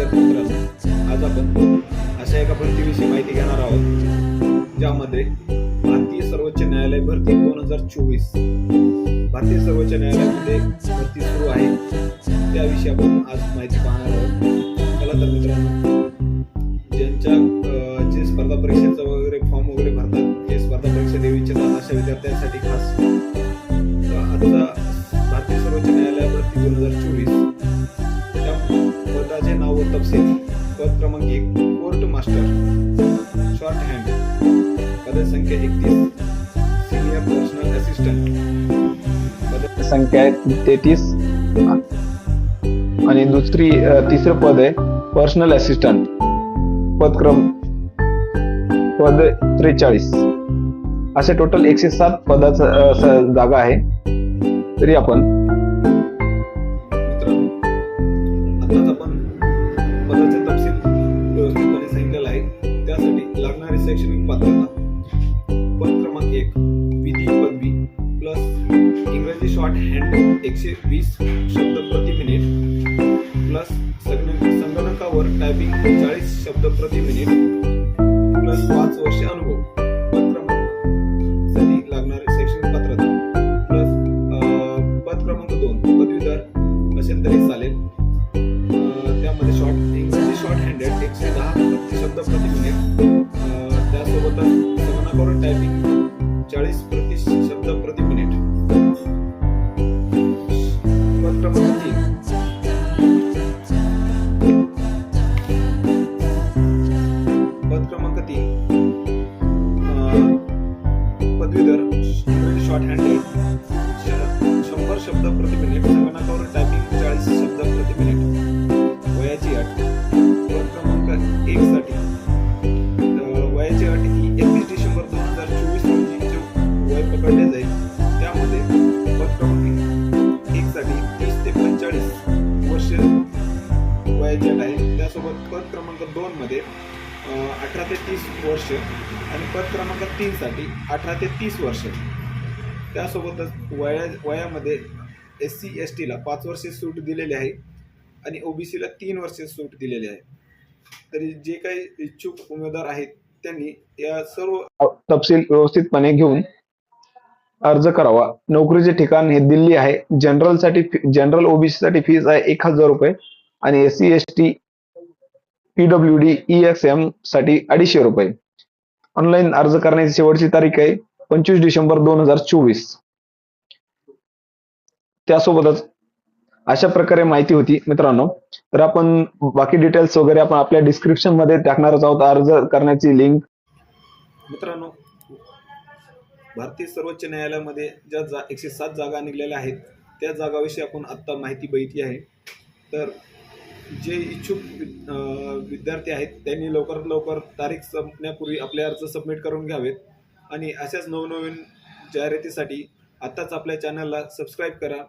विद्यार्थी मित्रांनो आज आपण अशा एका भरतीविषयी माहिती घेणार आहोत ज्यामध्ये भारतीय सर्वोच्च न्यायालय भरती दोन हजार चोवीस. भारतीय सर्वोच्च न्यायालयामध्ये भरती सुरू आहे. त्याविषयी आपण आज माहिती पाहणार आहोत. चला तर मित्रांनो ज्यांच्या जे स्पर्धा परीक्षेचा वगैरे फॉर्म वगैरे भरतात जे स्पर्धा परीक्षा देऊ इच्छितात अशा विद्यार्थ्यांसाठी खास. आजचा भारतीय सर्वोच्च न्यायालय भरती दोन हजार चोवीस. तपशील पद क्रमांक एक कोर्ट मास्टर. Shorthand. पदसंख्या एकतीस. Senior personal assistant. पद संख्या तेहतीस. आणि दुसरी तिसरं पद आहे पर्सनल असिस्टंट. पदक्रम पद त्रेचाळीस. असे टोटल एकशे सात पदाचा जागा आहे. तरी आपण एक विधी पदवी प्लस इंग्रजी शॉर्ट हँड एकशे वीस शब्द प्रति मिनिट प्लस संगणक संगणकावर टायपिंग चाळीस शब्द प्रति मिनिट प्लस पाच वर्षे अनुभव. पद क्रमांकसाठी लागणारी शैक्षणिक पात्रता प्लस पद क्रमांक दोन पदवीधर. असेल तरी चालेल. अं, त्यामध्ये शॉर्ट इंग्रजी शॉर्ट हँडेड एकशे दहा प्रति शब्द प्रति पदवीधर शॉर्ट हँडेड शंभर शब्द प्रति मिनिट संगणकावर टायपिंग चाळीस शब्द प्रति मिनिट वयाची अट पद क्रमांक एक साठी वयाची अट ही एकवीस डिसेंबर दोन हजार चोवीस रोजीचे वय पकडले जाईल त्यामध्ये पद क्रमांक एक साठी तीस ते पंचेचाळीस वर्ष वयाची अट आहे त्यासोबत पद क्रमांक दोन मध्ये अठरा ते तीस वर्ष आणि पद क्रमांक तीनसाठी अठरा ते तीस वर्ष. त्यासोबतच वया वयामध्ये एस सी एस टीला पाच वर्षे सूट दिलेली आहे आणि ओ बी सीला तीन वर्षे सूट दिलेली आहे. तरी जे काही इच्छुक उमेदवार आहेत त्यांनी या सर्व तपशील व्यवस्थितपणे घेऊन अर्ज करावा. नोकरीचे ठिकाण हे दिल्ली आहे. जनरलसाठी जनरल ओबीसी साठी फीस आहे एक हजार रुपये आणि S C S T PW D E X एमसाठी अडीचशे रुपये. ऑनलाईन अर्ज करण्याची शेवटची तारीख आहे पंचवीस डिसेंबर दोन हजार चोवीस. त्यासोबतच अशा प्रकारे माहिती होती मित्रांनो. तर आपण बाकी डिटेल्स वगैरे आपण आपल्या डिस्क्रिप्शनमध्ये टाकणारच आहोत. अर्ज करण्याची लिंक मित्रांनो भारतीय सर्वोच्च न्यायालयामध्ये ज्या जा एकशे सात जागा निघलेल्या आहेत त्या जागाविषयी आपण आत्ता माहिती बघितली आहे. तर जे इच्छुक वि- विद्यार्थी आहेत त्यांनी लवकरात लवकर तारीख संपण्यापूर्वी आपले अर्ज सबमिट करून घ्यावेत. आणि अशाच नवनवीन जाहिरातीसाठी आत्ताच आपल्या चॅनलला सबस्क्राईब करा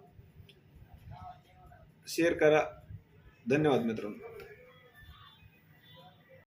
शेअर करा. धन्यवाद मित्रांनो.